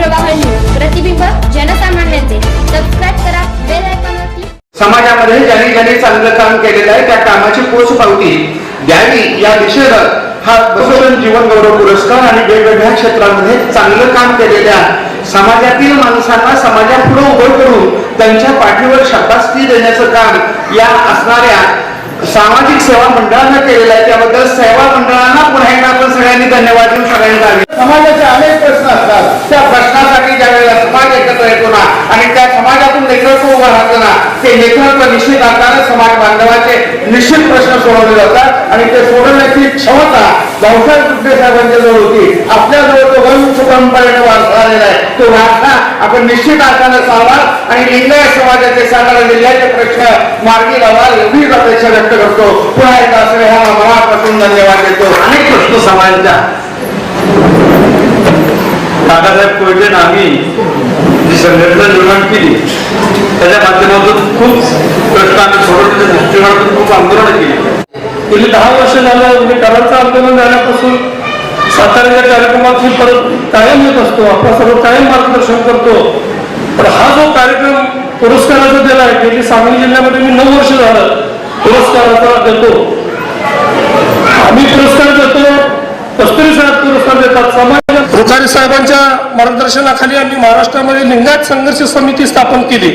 प्रवाह न्यूज प्रतिबिंब जनसामान्यांचे. सबस्क्राईब करा बेल समाजामध्ये ज्यांनी ज्यांनी चांगलं काम केलेलं आहे त्या कामाची पोच पावती द्यावी. या निषेधात हा बसवजन जीवन गौरव पुरस्कार आणि वेगवेगळ्या क्षेत्रामध्ये चांगलं काम केलेल्या समाजातील माणसांना समाजापुढे उभं करून त्यांच्या पाठीवर शाबासकी देण्याचं काम या असणाऱ्या सामाजिक सेवा मंडळानं केलेलं आहे. त्याबद्दल सेवा मंडळांना पुन्हा एकदा आपण सगळ्यांनी धन्यवाद देऊन सगळ्यांनी समाजाचे अनेक प्रश्न असतात. त्या प्रश्नासाठी ज्या वेळेला समाज एकत्र येतो ना आणि त्या समाजातून नेतृत्व उभं राहतं ना ते नेतृत्व निश्चित असताना समाज बांधवाचे निश्चित प्रश्न सोडवले जातात. आणि ते सोडवण्याची क्षमता भाऊसाहेब कुठे साहेबांच्या जवळ होती. आपल्या जवळ तो वंश परंपरेने वारसा आलेला आहे. तो वारसा आपण निश्चित अर्थाने सावणार आणि लिंगायत समाजाचे सातारा जिल्ह्याचे प्रश्न मार्गी लावा एवढीच अपेक्षा व्यक्त करतो. पुन्हा एकदा असं ह्या मनापासून धन्यवाद देतो. अनेक प्रश्न समाजाच्या. दादासाहेब कोयटे आम्ही जी संघटना निर्माण केली. त्याच्या माध्यमातून खूप प्रश्न आम्ही सोडवण्याच्या दृष्टिकोनातून खूप आंदोलन केली. गेली दहा वर्ष झालं म्हणजे मी कराचं आंदोलन झाल्यापासून साताऱ्याच्या कार्यक्रमात मी परत कायम येत असतो आपला सर्व कायम मार्गदर्शन करतो. पण हा जो कार्यक्रम पुरस्काराचा दिला आहे गेली सांगली जिल्ह्यामध्ये मी नऊ वर्ष झालं पुरस्काराचा देतो. आम्ही पुरस्कार देतो कस्तुरी साहेब पुरस्कार देतात समाज रुखारी साहेबांच्या मार्गदर्शनाखाली आम्ही महाराष्ट्रामध्ये लिंगायत संघर्ष समिती स्थापन केली.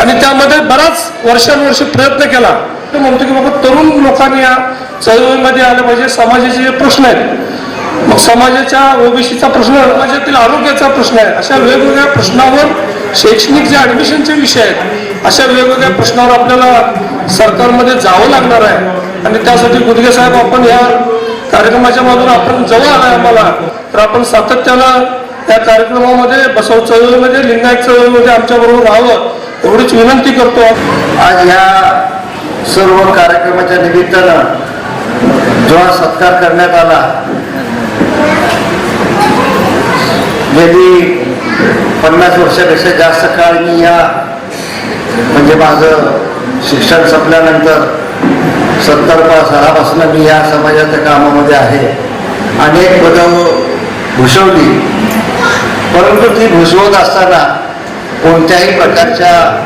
आणि त्यामध्ये बराच वर्षानुवर्ष प्रयत्न केला. तर म्हणतो की बाबा तरुण लोकांनी या चळवळीमध्ये आलं पाहिजे. समाजाचे जे प्रश्न आहेत मग समाजाच्या ओबीसीचा प्रश्न समाजातील आरोग्याचा प्रश्न आहे. अशा वेगवेगळ्या प्रश्नावर शैक्षणिक जे ऍडमिशनचे विषय आहेत अशा वेगवेगळ्या प्रश्नावर आपल्याला सरकारमध्ये जावं लागणार आहे. आणि त्यासाठी गुदगे साहेब आपण या कार्यक्रमाच्या मधून आपण जवळ आलाय आम्हाला. तर आपण सातत्यानं या कार्यक्रमामध्ये बसव चळवळीमध्ये लिंगायत चळवळीमध्ये आमच्या बरोबर राहावं एवढीच विनंती करतो आज ह्या सर्व कार्यक्रमाच्या निमित्तानं जो सत्कार करण्यात आला गेली पन्नास वर्षापेक्षा जास्त काळ मी या म्हणजे माझं शिक्षण संपल्यानंतर सत्तर सहापासून मी या समाजाच्या कामामध्ये आहे. अनेक बदल भुसवली परंतु ती भुसवत असताना कोणत्याही प्रकारच्या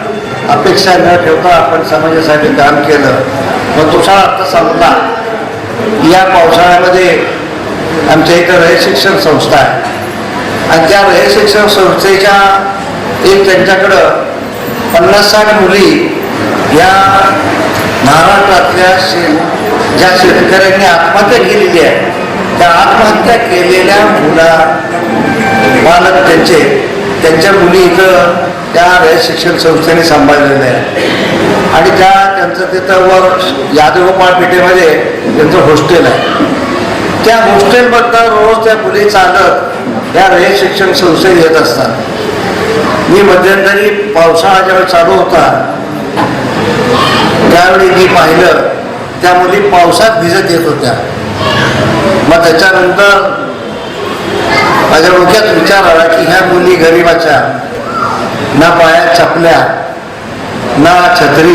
अपेक्षा न ठेवता आपण समाजासाठी काम केलं. मग तो अर्थ संपला. या पावसाळ्यामध्ये आमच्या इथं रयत शिक्षण संस्था आहे. आणि त्या रयत शिक्षण संस्थेच्या एक त्यांच्याकडं पन्नास साठ मुली या महाराष्ट्रातल्या शे ज्या शेतकऱ्यांनी आत्महत्या केलेली आहे. त्या आत्महत्या केलेल्या मुला बालक त्यांचे त्यांच्या मुली इथं त्या शिक्षण संस्थेने सांभाळलेल्या आहे. आणि त्या त्यांचं तिथं वर यादवपाळ पेठेमध्ये त्यांचं हॉस्टेल आहे. त्या हॉस्टेलबद्दल रोज त्या मुली चालत या रयत शिक्षण संस्थेत येत असतात. मी मध्यंतरी पावसाळा ज्यावेळी चालू होता त्यावेळी मी पाहिलं त्या मुली पावसात भिजत येत होत्या. मग त्याच्यानंतर माझ्या डोक्यात विचार आला की ह्या मुली गरिबाच्या ना पायात चपल्या ना छत्री.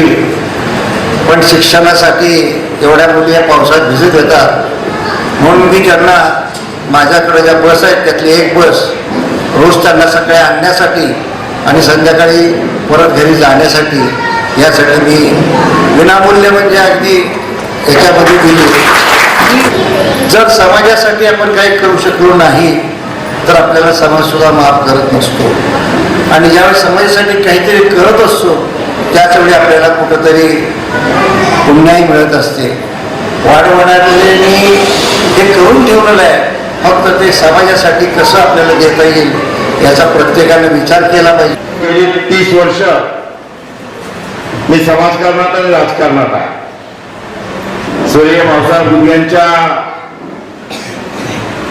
पण शिक्षणासाठी एवढ्या मुली या पावसात भिजत येतात म्हणून मी त्यांना माझ्याकडे ज्या बस आहेत त्यातली एक बस रोज त्यांना सकाळी आणण्यासाठी आणि संध्याकाळी परत घरी जाण्यासाठी यासाठी मी विनामूल्य म्हणजे अगदी याच्यामध्ये दिली जर समाजासाठी आपण काही करू शकलो नाही तर आपल्याला समाज सुद्धा माफ करत नसतो. आणि ज्यावेळी समाजासाठी काहीतरी करत असतो त्याच वेळी आपल्याला कुठंतरी पुण्याही मिळत असते. वाढवणारे मी हे करून ठेवलेलं आहे. फक्त ते समाजासाठी कसं आपल्याला देता येईल याचा प्रत्येकाने विचार केला पाहिजे. गेली तीस वर्ष मी समाजकारणात आणि राजकारणात आहे. सूर्य भाऊसाहेब गुडग्यांच्या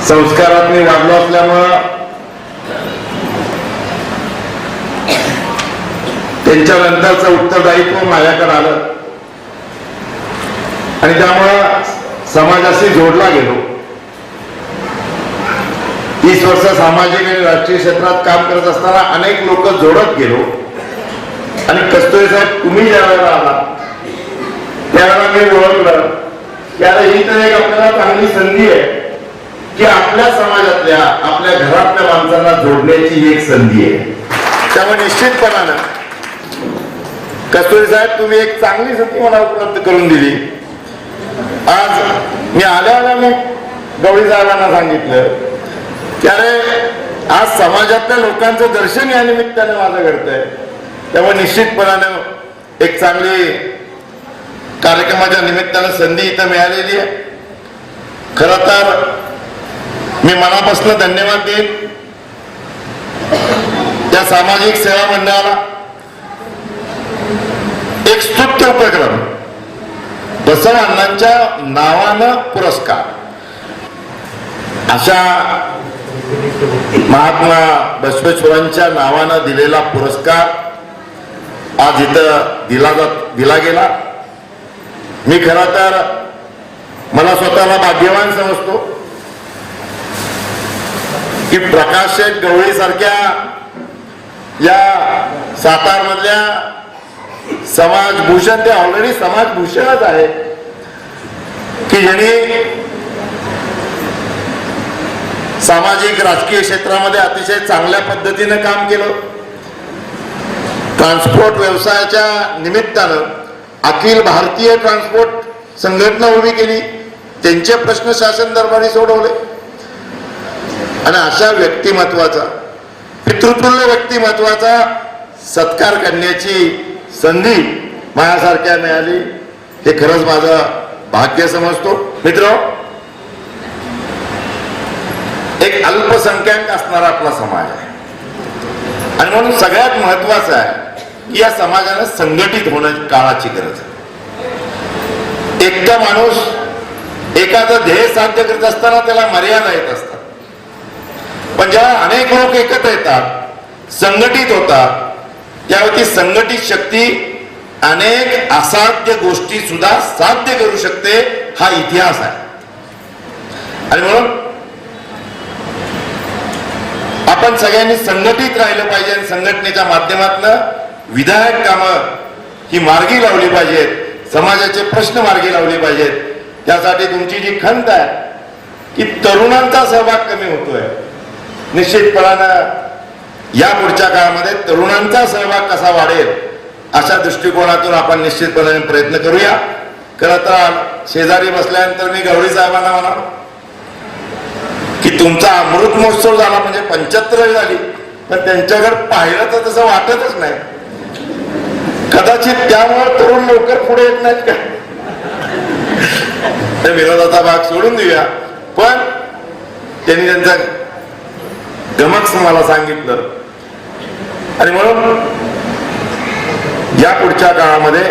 संस्कारात मी वाढलो असल्यामुळं त्यांच्यानंतरचं उत्तरदायित्व माझ्याकडे आलं. आणि त्यामुळं समाजाशी जोडला गेलो. तीस वर्ष सामाजिक आणि राजकीय क्षेत्रात काम करत असताना अनेक लोक जोडत गेलो. आणि कस्तुरी साहेब तुम्ही ज्या वेळेला आला त्यावेळेला मी ओळखलं. त्याला ही तर एक आपल्याला चांगली संधी आहे. की आपल्या समाजातल्या आपल्या घरातल्या माणसांना जोडण्याची एक संधी आहे. त्यामुळे निश्चितपणानं कस्तुरी साहेब तुम्ही एक चांगली संधी मला उपलब्ध करून दिली. आज मी आल्या आल्या मी गवळी साहेबांना सांगितलं की अरे आज समाजातल्या लोकांचं दर्शन या निमित्तानं माझं घडतंय. त्यामुळे निश्चितपणानं एक चांगली कार्यक्रमाच्या निमित्तानं संधी इथं मिळालेली आहे. खरं तर मी मनापासून धन्यवाद देईन. त्या सामाजिक सेवा मंडळाला एक स्तुत्य उपक्रम बसव अण्णांच्या नावानं पुरस्कार. अशा महात्मा बसवेश्वरांच्या नावानं दिलेला पुरस्कार आज इथं दिला जात दिला गेला. मी खरं तर मला स्वतःला भाग्यवान समजतो. की प्रकाश गवळी सारख्या या सातार मधल्या समाजभूषण ते ऑलरेडी समाजभूषणच आहे की ज्यांनी सामाजिक राजकीय क्षेत्रामध्ये अतिशय चांगल्या पद्धतीनं काम केलं. ट्रान्सपोर्ट व्यवसायाच्या निमित्तानं अखिल भारतीय ट्रान्सपोर्ट संघटना उभी केली. त्यांचे प्रश्न शासन दरबारी सोडवले. आणि अशा व्यक्तिमत्वाचा पितृतुल्य व्यक्तिमत्वाचा सत्कार करण्याची संधी माझ्यासारख्या मिळाली हे खरंच माझं भाग्य समजतो. मित्र एक अल्पसंख्याक असणारा आपला समाज आहे. आणि म्हणून सगळ्यात महत्वाचं आहे की या समाजानं संघटित होण्याची काळाची गरज आहे. एकटा माणूस एखादं ध्येय साध्य करत असताना त्याला मर्यादा येत असतात. पण जेव्हा अनेक लोक एकत्र येतात संघटित होतात त्यावरती ती संघटित शक्ती अनेक असाध्य गोष्टी सुद्धा साध्य करू शकते हा इतिहास आहे. आणि म्हणून आपण सगळ्यांनी संघटित राहिलं पाहिजे आणि संघटनेच्या माध्यमातून विधायक कामं ही मार्गी लावली पाहिजेत समाजाचे प्रश्न मार्गी लावले पाहिजेत. त्यासाठी तुमची जी खंत आहे की तरुणांचा सहभाग कमी होतोय. निश्चितपणानं या पुढच्या काळामध्ये तरुणांचा सहभाग कसा वाढेल अशा दृष्टिकोनातून आपण निश्चितपणे प्रयत्न करूया. खरं तर शेजारी बसल्यानंतर मी गवळी साहेबांना म्हणा की तुमचा अमृत महोत्सव झाला म्हणजे पंच्याहत्तर झाली पण त्यांच्याकडे पाहिलं तर तसं वाटतच नाही. कदाचित त्यामुळे तरुण लवकर पुढे येत नाहीत का? विरोधाचा भाग सोडून देऊया. पण त्यांनी त्यांचा गमक्स मला सांगितलं. आणि म्हणून या पुढच्या काळामध्ये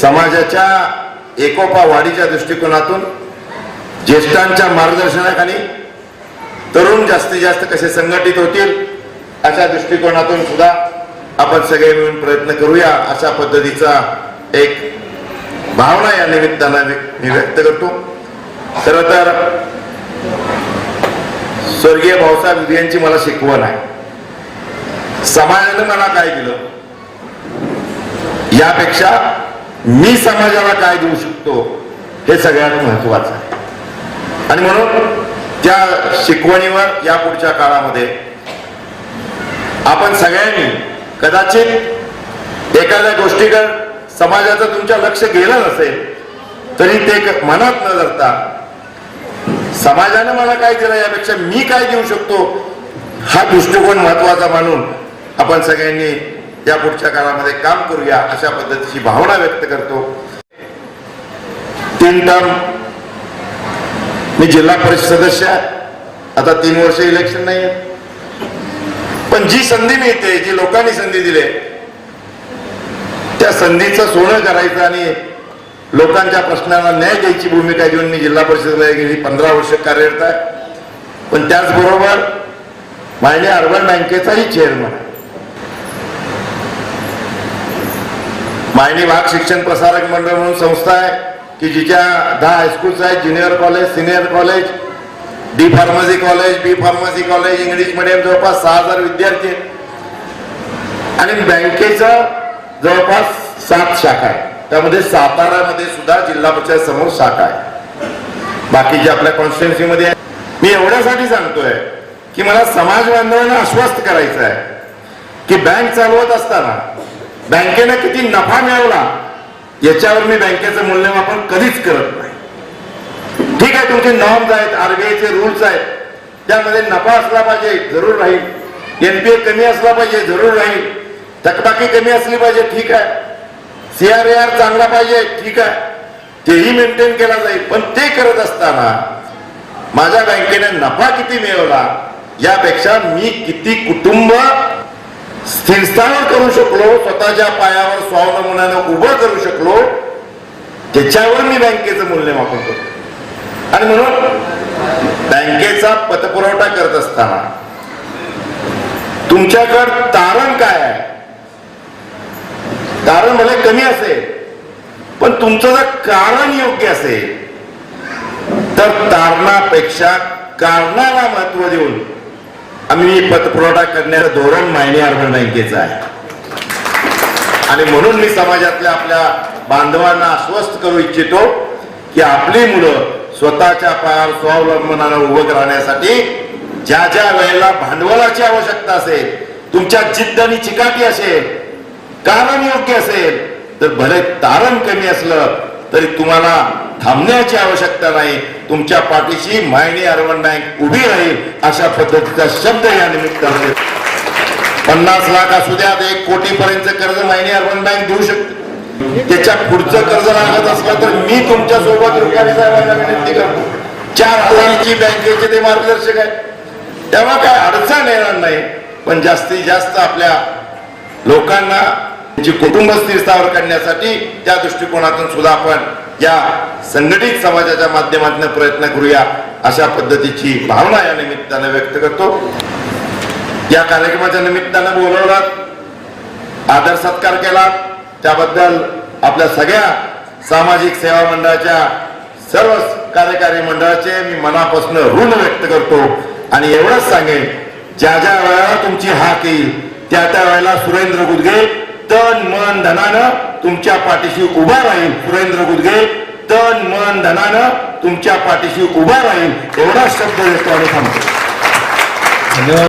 समाजाच्या एकोपा वाढीच्या दृष्टिकोनातून ज्येष्ठांच्या मार्गदर्शनाखाली तरुण जास्तीत जास्त कसे संघटित होतील अशा दृष्टिकोनातून सुद्धा आपण सगळे मिळून प्रयत्न करूया अशा पद्धतीचा एक भावना या निमित्तानं मी मी व्यक्त करतो. खरं तर स्वर्गीय भाऊसाहेब विधी मला शिकवण आहे. समाजानं मला काय दिलं? यापेक्षा मी समाजाला काय देऊ शकतो हे सगळ्यात महत्वाचं आहे. आणि म्हणून त्या शिकवणीवर या पुढच्या काळामध्ये आपण सगळ्यांनी कदाचित एखाद्या गोष्टीकडे समाजाचं तुमच्या लक्ष गेलं नसेल तरी ते मनात न धरता समाजानं मला काय दिलं यापेक्षा मी काय देऊ शकतो? हा दृष्टिकोन महत्त्वाचा मानून आपण सगळ्यांनी या पुढच्या काळामध्ये काम करूया अशा पद्धतीची भावना व्यक्त करतो. तीन टर्म मी जिल्हा परिषद सदस्य आहे. आता तीन वर्ष इलेक्शन नाही आहे पण जी संधी मिळते जी लोकांनी संधी दिली त्या संधीचं सोनं करायचं आणि लोकांच्या प्रश्नांना न्याय द्यायची भूमिका घेऊन मी जिल्हा परिषदेला गेली. पंधरा वर्ष कार्यरत आहे. पण त्याचबरोबर माननीय अर्बन बँकेचाही चेअरमन मायणी भाग शिक्षण प्रसारक मंडळ म्हणून संस्था आहे की जिच्या दहा हायस्कूल्स आहेत junior college senior college D pharmacy college B pharmacy college English medium जवळपास सहा हजार विद्यार्थी आहेत. आणि बँकेचं जवळपास सात शाखा आहे त्यामध्ये सातारामध्ये सुद्धा जिल्हा परिषद समोर शाखा आहे. बाकीचे आपल्या कॉन्स्टिट्युन्सीमध्ये आहे. मी एवढ्यासाठी सांगतोय की मला समाज बांधवांना आश्वस्त करायचं आहे की बँक चालवत असताना बँकेनं किती नफा मिळवला याच्यावर मी बँकेचं मूल्यमापन कधीच करत नाही. ठीक आहे तुमचे नॉर्म्स आहेत आरबीआयचे रूल्स आहेत त्यामध्ये नफा असला पाहिजे जरूर राहील. एनपीए कमी असला पाहिजे जरूर राहील. थकबाकी कमी असली पाहिजे ठीक आहे. सीआरएआर चांगला पाहिजे ठीक आहे. तेही मेंटेन केला जाईल पण ते करत असताना माझ्या बँकेने नफा किती मिळवला यापेक्षा मी किती कुटुंब स्थिरस्थावर करू शकलो स्वतःच्या पायावर स्वावलंबनानं उभं करू शकलो त्याच्यावर मी बँकेचं मूल्यमापन करतो. आणि म्हणून बँकेचा पतपुरवठा करत असताना तुमच्याकडं तारण काय आहे? कारण भले कमी असेल पण तुमचं जर कारण योग्य असेल तर तारणापेक्षा कारणाला महत्त्व देऊन आम्ही पतपुरवठा करण्याचं धोरण मायनी अर्बन बँकेचं आहे. आणि म्हणून मी समाजातल्या आपल्या बांधवांना आश्वस्त करू इच्छितो की आपली मुलं स्वतःच्या पायावर स्वावलंबनानं उभं राहण्यासाठी ज्या ज्या वेळेला भांडवलाची आवश्यकता असेल तुमच्या जिद्द आणि चिकाटी असेल कारण योग्य असेल तर भले तारण कमी असलं तरी तुम्हाला थांबण्याची आवश्यकता नाही. तुमच्या पाठीशी मायनी अर्बन बँक उभी राहील अशा पद्धतीचा शब्द या निमित्ताने पन्नास लाख असू द्या एक कोटी पर्यंत कर्ज मायनी अर्बन बँक देऊ शकते. त्याच्या पुढचं कर्ज लागत असलं तर मी तुमच्यासोबत रुपारी साहेबांना विनंती करतो. चार हजारची बँकेचे ते मार्गदर्शक आहेत. तेव्हा काय अडचण येणार नाही. पण जास्तीत जास्त आपल्या लोकांना त्यांची कुटुंब स्थिरस्थावर करण्यासाठी त्या दृष्टिकोनातून सुद्धा आपण या संघटित समाजाच्या माध्यमातून प्रयत्न करूया अशा पद्धतीची भावना या निमित्तानं व्यक्त करतो. या कार्यक्रमाच्या निमित्तानं बोलवलात आदर सत्कार केला त्याबद्दल आपल्या सगळ्या सामाजिक सेवा मंडळाच्या सर्व कार्यकारी मंडळाचे मी मनापासून ऋण व्यक्त करतो आणि एवढंच सांगेन ज्या ज्या वेळेला तुमची हाक येईल त्या त्या वेळेला सुरेंद्र गुदगे तन मन धनानं तुमच्या पाठीशी उभा राहील सुरेंद्र गुदगे तन मन धनानं तुमच्या पाठीशी उभा राहील एवढा शब्द देतो आणि थांबतो.